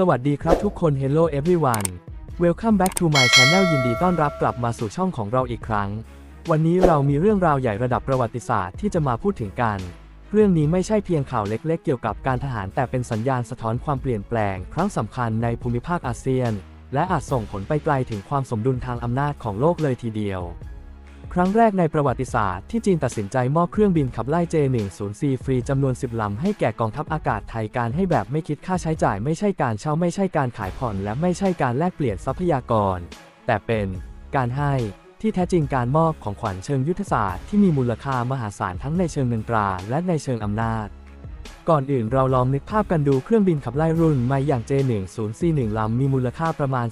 สวัสดีครับทุกคน Hello everyone Welcome back to my channel ยินดีต้อนรับกลับมาสู่ช่องของเราอีกครั้ง วันนี้เรามีเรื่องราวใหญ่ระดับประวัติศาสตร์ที่จะมาพูดถึงกัน เรื่องนี้ไม่ใช่เพียงข่าวเล็กๆ เกี่ยวกับการทหารแต่เป็นสัญญาณสะท้อนความเปลี่ยนแปลง ครั้งสำคัญในภูมิภาคอาเซียน และอาจส่งผลไปไกลถึงความสมดุลทางอำนาจของโลกเลยทีเดียว ครั้งแรกในประวัติศาสตร์ที่จีนตัดสินใจมอบเครื่องบินขับไล่ J-10C ฟรีจำนวน 10 ลำให้แก่กองทัพอากาศไทยการให้แบบไม่คิดค่าใช้จ่ายไม่ใช่การเช่าไม่ใช่การขายผ่อน และไม่ใช่การแลกเปลี่ยนทรัพยากร แต่เป็นการให้ที่แท้จริงการมอบของขวัญเชิงยุทธศาสตร์ที่มีมูลค่ามหาศาลทั้งในเชิงเงินตราและในเชิงอำนาจ ก่อนอื่นเราลองนึกภาพกันดูเครื่องบินขับไล่รุ่นใหม่อย่าง J10C1 ลำมีมูลค่าประมาณ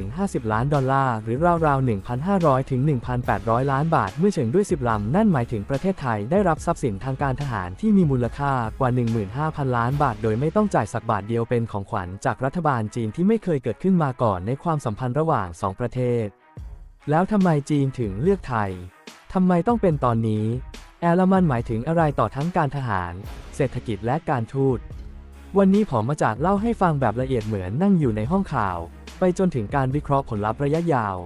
40-50 ล้านดอลลาร์ หรือราวๆ 1,500 ถึง 1,800 ล้านบาท เมื่อเชิงด้วย 10 ลำ นั่นหมายถึงประเทศไทยได้รับทรัพย์สินทางการทหารที่มีมูลค่ากว่า 15,000 ล้านบาท โดยไม่ต้องจ่ายสักบาทเดียวเป็นของขวัญจากรัฐบาลจีนที่ไม่เคยเกิดขึ้นมาก่อนในความสัมพันธ์ระหว่าง 2 ประเทศ แล้วทำไมจีนถึงเลือกไทยทำไมต้องเป็นตอนนี้ แอลมันหมายถึงอะไรต่อทั้งการทหาร เศรษฐกิจและการทูต วันนี้ผมมาจากเล่าให้ฟังแบบละเอียดเหมือนนั่งอยู่ในห้องข่าว ไปจนถึงการวิเคราะห์ผลลัพธ์ระยะยาว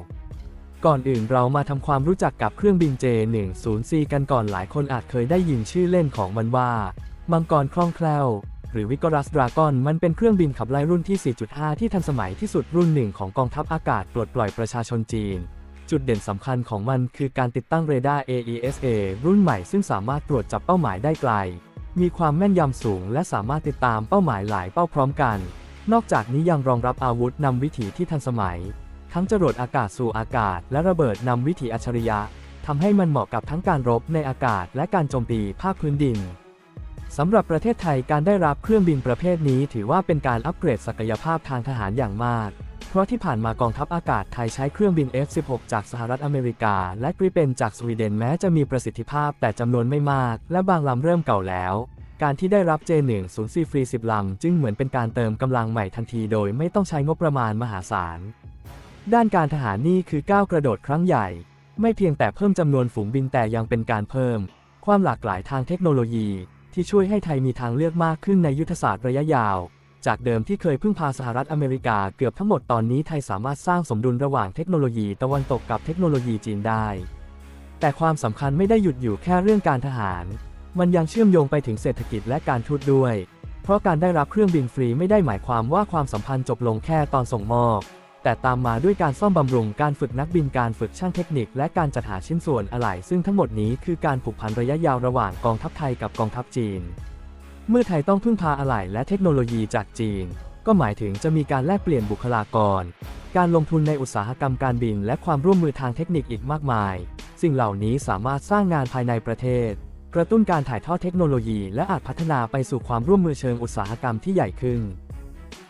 ก่อนอื่นเรามาทำความรู้จักกับเครื่องบิน J10C กันก่อนหลายคนอาจเคยได้ยินชื่อเล่นของมันว่ามังกรคล่องแคล่ว หรือวิกรัสดราก้อนมันเป็นเครื่องบินขับไล่รุ่นที่ 4.5 ที่ทันสมัยที่สุดรุ่นหนึ่งของกองทัพอากาศปลดปล่อยประชาชนจีน จุดเด่นสำคัญของมันคือการติดตั้งเรดาร์ AESA รุ่นใหม่ซึ่งสามารถตรวจจับเป้าหมายได้ไกล มีความแม่นยำสูง และสามารถติดตามเป้าหมายหลายเป้าพร้อมกัน นอกจากนี้ยังรองรับอาวุธนำวิถีที่ทันสมัย ทั้งจรวดอากาศสู่อากาศ และระเบิดนำวิถีอัจฉริยะทำให้มันเหมาะกับทั้งการรบในอากาศ และการโจมตีภาคพื้นดินสำหรับประเทศไทยการได้รับเครื่องบินประเภทนี้ ถือว่าเป็นการอัปเกรดศักยภาพทางทหารอย่างมาก เพราะที่ผ่านมากองทัพอากาศไทยใช้เครื่องบิน F-16 จากสหรัฐอเมริกา และกริเปนจากสวีเดนแม้จะมีประสิทธิภาพแต่จำนวนไม่มาก และบางลำเริ่มเก่าแล้ว การที่ได้รับ J10C ฟรี10 ลำ จึงเหมือนเป็นการเติมกำลังใหม่ทันทีโดยไม่ต้องใช้งบประมาณมหาศาล ด้านการทหารนี่คือก้าวกระโดดครั้งใหญ่ ไม่เพียงแต่เพิ่มจำนวนฝูงบินแต่ยังเป็นการเพิ่ม ความหลากหลายทางเทคโนโลยี ที่ช่วยให้ไทยมีทางเลือกมากขึ้นในยุทธศาสตร์ระยะยาว จากเดิมที่เคยพึ่งพาสหรัฐอเมริกาเกือบทั้งหมดตอนนี้ไทยสามารถสร้างสมดุลระหว่างเทคโนโลยีตะวันตกกับเทคโนโลยีจีนได้ แต่ความสำคัญไม่ได้หยุดอยู่แค่เรื่องการทหาร มันยังเชื่อมโยงไปถึงเศรษฐกิจและการทูตด้วย เพราะการได้รับเครื่องบินฟรีไม่ได้หมายความว่าความสัมพันธ์จบลงแค่ตอนส่งมอบแต่ตามมาด้วยการซ่อมบำรุง การฝึกนักบิน การฝึกช่างเทคนิค และการจัดหาชิ้นส่วนอะไหล่ ซึ่งทั้งหมดนี้คือการผูกพันระยะยาวระหว่างกองทัพไทยกับกองทัพจีน เมื่อไทยต้องพึ่งพาอะไหล่และเทคโนโลยีจากจีน ก็หมายถึงจะมีการแลกเปลี่ยนบุคลากร การลงทุนในอุตสาหกรรมการบิน และความร่วมมือทางเทคนิคอีกมากมาย สิ่งเหล่านี้สามารถสร้างงานภายในประเทศ กระตุ้นการถ่ายทอดเทคโนโลยี และอาจพัฒนาไปสู่ความร่วมมือเชิงอุตสาหกรรมที่ใหญ่ขึ้น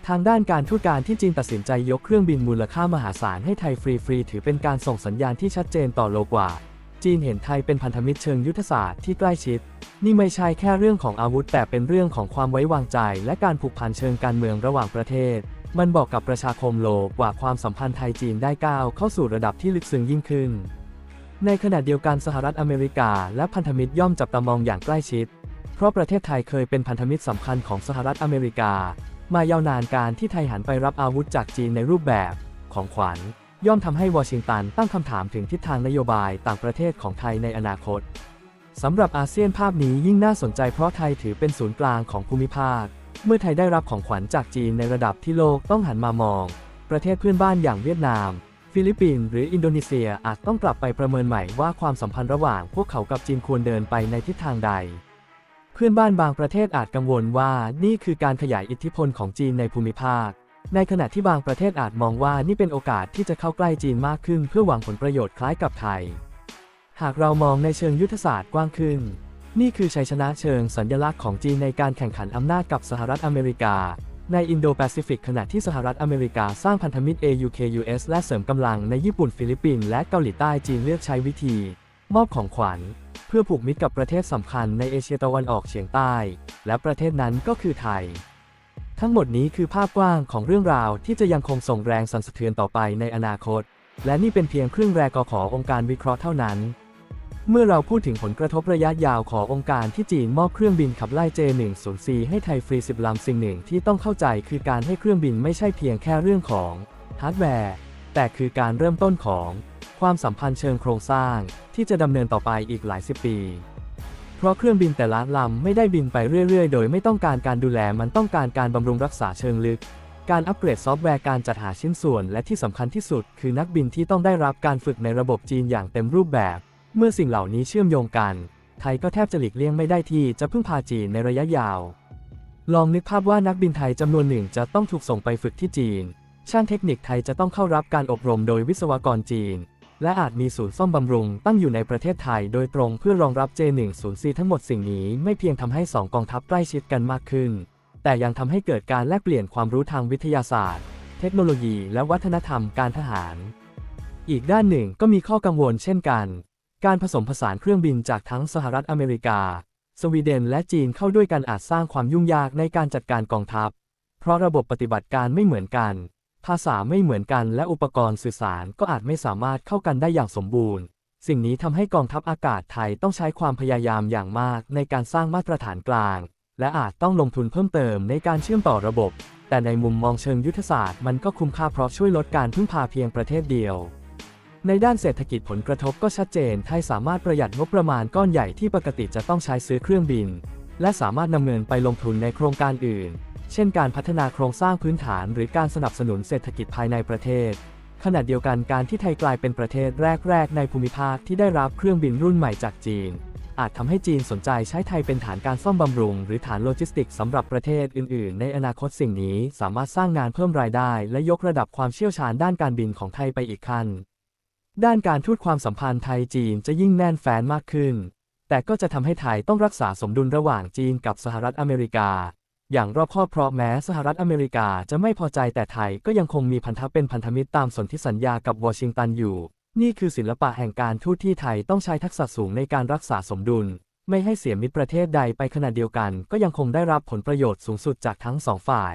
ทางด้านการทูตการที่จีนตัดสินใจยกเครื่องบินมูลค่ามหาศาลให้ไทยฟรีๆถือเป็นการส่งสัญญาณที่ชัดเจนต่อโลกว่า จีนเห็นไทยเป็นพันธมิตรเชิงยุทธศาสตร์ที่ใกล้ชิด นี่ไม่ใช่แค่เรื่องของอาวุธแต่เป็นเรื่องของความไว้วางใจ และการผูกพันเชิงการเมืองระหว่างประเทศ มันบอกกับประชาคมโลกว่าความสัมพันธ์ไทยจีนได้ก้าวเข้าสู่ระดับที่ลึกซึ้งยิ่งขึ้น ในขณะเดียวกันสหรัฐอเมริกา และพันธมิตรย่อมจับตามองอย่างใกล้ชิด เพราะประเทศไทยเคยเป็นพันธมิตรสำคัญของสหรัฐอเมริกา มายาวนานการที่ไทยหันไปรับอาวุธจากจีนในรูปแบบของขวัญ ย่อมทำให้วอชิงตันตั้งคำถามถึงทิศทางนโยบายต่างประเทศของไทยในอนาคตสำหรับอาเซียนภาพนี้ยิ่งน่าสนใจเพราะไทยถือเป็นศูนย์กลางของภูมิภาค เมื่อไทยได้รับของขวัญจากจีนในระดับที่โลกต้องหันมามอง ประเทศเพื่อนบ้านอย่างเวียดนาม ฟิลิปปินส์หรืออินโดนีเซียอาจต้องกลับไปประเมินใหม่ว่าความสัมพันธ์ระหว่างพวกเขากับจีนควรเดินไปในทิศทางใด เพื่อนบ้านบางประเทศอาจกังวลว่านี่คือการขยายอิทธิพลของจีนในภูมิภาค ในขณะที่บางประเทศอาจมองว่านี่เป็นโอกาสที่จะเข้าใกล้จีนมากขึ้นเพื่อหวังผลประโยชน์คล้ายกับไทย หากเรามองในเชิงยุทธศาสตร์กว้างขึ้น นี่คือชัยชนะเชิงสัญลักษณ์ของจีนในการแข่งขันอำนาจกับสหรัฐอเมริกา ในอินโดแปซิฟิกขณะที่สหรัฐอเมริกาสร้างพันธมิตร AUKUS และเสริมกำลังในญี่ปุ่นฟิลิปปินส์และเกาหลีใต้จีนเลือกใช้วิธี มอบของขวัญ เพื่อผูกมิตรกับประเทศสำคัญในเอเชียตะวันออกเฉียงใต้ และประเทศนั้นก็คือไทย ทั้งหมดนี้คือภาพกว้างของเรื่องราวที่จะยังคงส่งแรงสั่นสะเทือนต่อไปในอนาคต และนี่เป็นเพียงครึ่งแรกขององค์การวิเคราะห์เท่านั้น เมื่อเราพูดถึงผลกระทบระยะยาวขององค์การที่จีนมอบเครื่องบินขับไล่ J104 ให้ไทยฟรี10ลำสิ่งหนึ่งที่ต้องเข้าใจคือการให้เครื่องบินไม่ใช่เพียงแค่เรื่องของฮาร์ดแวร์แต่คือการเริ่มต้นของความสัมพันธ์เชิงโครงสร้างที่จะดำเนินต่อไปอีกหลายสิบปี เพราะเครื่องบินแต่ละลำไม่ได้บินไปเรื่อยๆ โดยไม่ต้องการการดูแลมันต้องการการบำรุงรักษาเชิงลึก การอัปเกรดซอฟต์แวร์การจัดหาชิ้นส่วน และที่สำคัญที่สุด คือนักบินที่ต้องได้รับการฝึกในระบบจีนอย่างเต็มรูปแบบ เมื่อสิ่งเหล่านี้เชื่อมโยงกัน ไทยก็แทบจะหลีกเลี่ยงไม่ได้ที่จะพึ่งพาจีนในระยะยาว ลองนึกภาพว่านักบินไทยจำนวนหนึ่งจะต้องถูกส่งไปฝึกที่จีน ช่างเทคนิคไทยจะต้องเข้ารับการอบรมโดยวิศวกรจีน และอาจมีศูนย์ซ่อมบำรุงตั้งอยู่ในประเทศไทยโดยตรงเพื่อรองรับ J104 ทั้งหมดสิ่งนี้ไม่เพียงทำให้สองกองทัพใกล้ชิดกันมากขึ้น แต่ยังทำให้เกิดการแลกเปลี่ยนความรู้ทางวิทยาศาสตร์ เทคโนโลยีและวัฒนธรรมการทหาร อีกด้านหนึ่งก็มีข้อกังวลเช่นกัน การผสมผสานเครื่องบินจากทั้งสหรัฐอเมริกา สวีเดนและจีนเข้าด้วยกันอาจสร้างความยุ่งยากในการจัดการกองทัพ เพราะระบบปฏิบัติการไม่เหมือนกัน ภาษาไม่เหมือนกันและอุปกรณ์สื่อสารก็อาจไม่สามารถเข้ากันได้อย่างสมบูรณ์ สิ่งนี้ทำให้กองทัพอากาศไทยต้องใช้ความพยายามอย่างมากในการสร้างมาตรฐานกลาง และอาจต้องลงทุนเพิ่มเติมในการเชื่อมต่อระบบ แต่ในมุมมองเชิงยุทธศาสตร์มันก็คุ้มค่าเพราะช่วยลดการพึ่งพาเพียงประเทศเดียว ในด้านเศรษฐกิจผลกระทบก็ชัดเจนไทยสามารถประหยัดงบประมาณก้อนใหญ่ที่ปกติจะต้องใช้ซื้อเครื่องบิน และสามารถนำเงินไปลงทุนในโครงการอื่น เช่นการพัฒนาโครงสร้างพื้นฐานหรือการสนับสนุนเศรษฐกิจภายในประเทศ ขณะเดียวกันการที่ไทยกลายเป็นประเทศแรก ๆ ในภูมิภาคที่ได้รับเครื่องบินรุ่นใหม่จากจีน อาจทำให้จีนสนใจใช้ไทยเป็นฐานการซ่อมบำรุง หรือฐานโลจิสติกส์สำหรับประเทศอื่น ๆ ในอนาคตสิ่งนี้สามารถสร้างงานเพิ่มรายได้ และยกระดับความเชี่ยวชาญด้านการบินของไทยไปอีกขั้น ด้านการทูตความสัมพันธ์ไทยจีนจะยิ่งแน่นแฟ้นมากขึ้น แต่ก็จะทำให้ไทยต้องรักษาสมดุลระหว่างจีนกับสหรัฐอเมริกา อย่างรอบคอบเพราะแม้สหรัฐอเมริกาจะไม่พอใจแต่ไทยก็ยังคงมีพันธะเป็นพันธมิตรตามสนธิสัญญากับวอชิงตันอยู่ นี่คือศิลปะแห่งการทูตที่ไทยต้องใช้ทักษะสูงในการรักษาสมดุล ไม่ให้เสียมิตรประเทศใดไปขณะเดียวกัน ก็ยังคงได้รับผลประโยชน์สูงสุดจากทั้งสองฝ่าย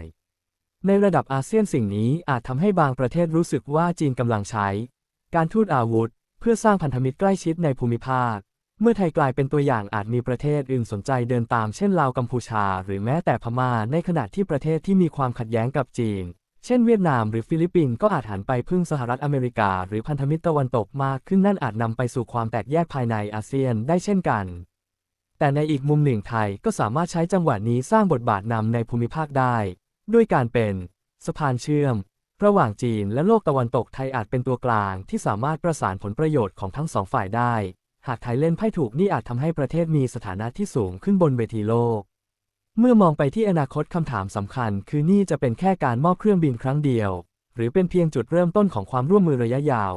ในระดับอาเซียนสิ่งนี้อาจทำให้บางประเทศรู้สึกว่าจีนกำลังใช้ การทูตอาวุธ เพื่อสร้างพันธมิตรใกล้ชิดในภูมิภาค เมื่อไทยกลายเป็นตัวอย่างอาจมีประเทศอื่นสนใจเดินตามเช่นลาวกัมพูชา หรือแม้แต่พม่าในขณะที่ประเทศที่มีความขัดแย้งกับจีน เช่นเวียดนามหรือฟิลิปปินส์ก็อาจหันไปพึ่งสหรัฐอเมริกา หรือพันธมิตรตะวันตกมากขึ้นนั่นอาจนำไปสู่ความแตกแยกภายในอาเซียนได้เช่นกัน แต่ในอีกมุมหนึ่งไทยก็สามารถใช้จังหวะนี้สร้างบทบาทนำในภูมิภาคได้ ด้วยการเป็น สะพานเชื่อม ระหว่างจีนและโลกตะวันตกไทยอาจเป็นตัวกลางที่สามารถประสานผลประโยชน์ของทั้งสองฝ่ายได้ หากไทยเล่นไพ่ถูกนี่อาจทำให้ประเทศมีสถานะที่สูงขึ้นบนเวทีโลก เมื่อมองไปที่อนาคตคำถามสำคัญ คือนี่จะเป็นแค่การมอบเครื่องบินครั้งเดียว หรือเป็นเพียงจุดเริ่มต้นของความร่วมมือระยะยาว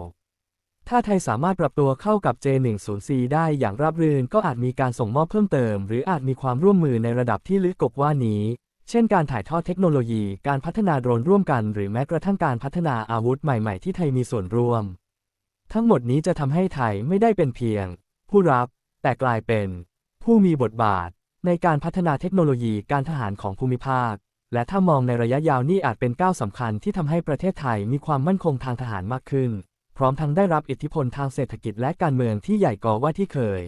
ถ้าไทยสามารถปรับตัวเข้ากับ J104 ได้อย่างราบรื่นก็อาจมีการส่งมอบเพิ่มเติม หรืออาจมีความร่วมมือในระดับที่ลึกกว่านี้เช่นการถ่ายทอดเทคโนโลยี การพัฒนาโดรนร่วมกัน หรือแม้กระทั่งการพัฒนาอาวุธใหม่ ๆ ที่ไทยมีส่วนร่วม ทั้งหมดนี้จะทำให้ไทยไม่ได้เป็นเพียง ผู้รับ แต่กลายเป็น ผู้มีบทบาท ในการพัฒนาเทคโนโลยีการทหารของภูมิภาค และถ้ามองในระยะยาวนี่อาจเป็นก้าวสำคัญที่ทำให้ประเทศไทยมีความมั่นคงทางทหารมากขึ้น พร้อมทั้งได้รับอิทธิพลทางเศรษฐกิจและการเมืองที่ใหญ่กว่าที่เคย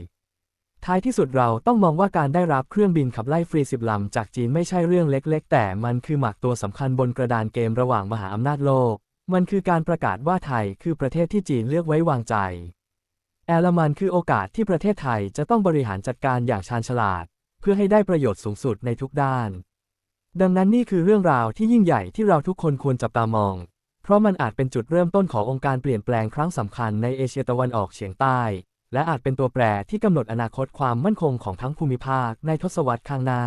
ท้ายที่สุดเราต้องมองว่าการได้รับเครื่องบินขับไล่ฟรีสิบลำจากจีนไม่ใช่เรื่องเล็ก ๆ แต่มันคือหมากตัวสำคัญบนกระดานเกมระหว่างมหาอำนาจโลก มันคือการประกาศว่าไทยคือประเทศที่จีนเลือกไว้วางใจ แอลมันคือโอกาสที่ประเทศไทยจะต้องบริหารจัดการอย่างชาญฉลาด เพื่อให้ได้ประโยชน์สูงสุดในทุกด้าน ดังนั้นนี่คือเรื่องราวที่ยิ่งใหญ่ที่เราทุกคนควรจับตามอง เพราะมันอาจเป็นจุดเริ่มต้นขององค์การเปลี่ยนแปลงครั้งสำคัญในเอเชียตะวันออกเฉียงใต้ และอาจเป็นตัวแปรที่กำหนดอนาคตความมั่นคงของทั้งภูมิภาคในทศวรรษข้างหน้า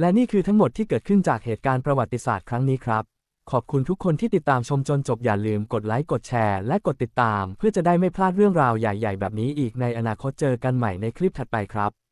และนี่คือทั้งหมดที่เกิดขึ้นจากเหตุการณ์ประวัติศาสตร์ครั้งนี้ครับ ขอบคุณทุกคนที่ติดตามชมจนจบอย่าลืมกดไลค์กดแชร์และกดติดตาม เพื่อจะได้ไม่พลาดเรื่องราวใหญ่ ๆ แบบนี้อีกในอนาคตเจอกันใหม่ในคลิปถัดไปครับ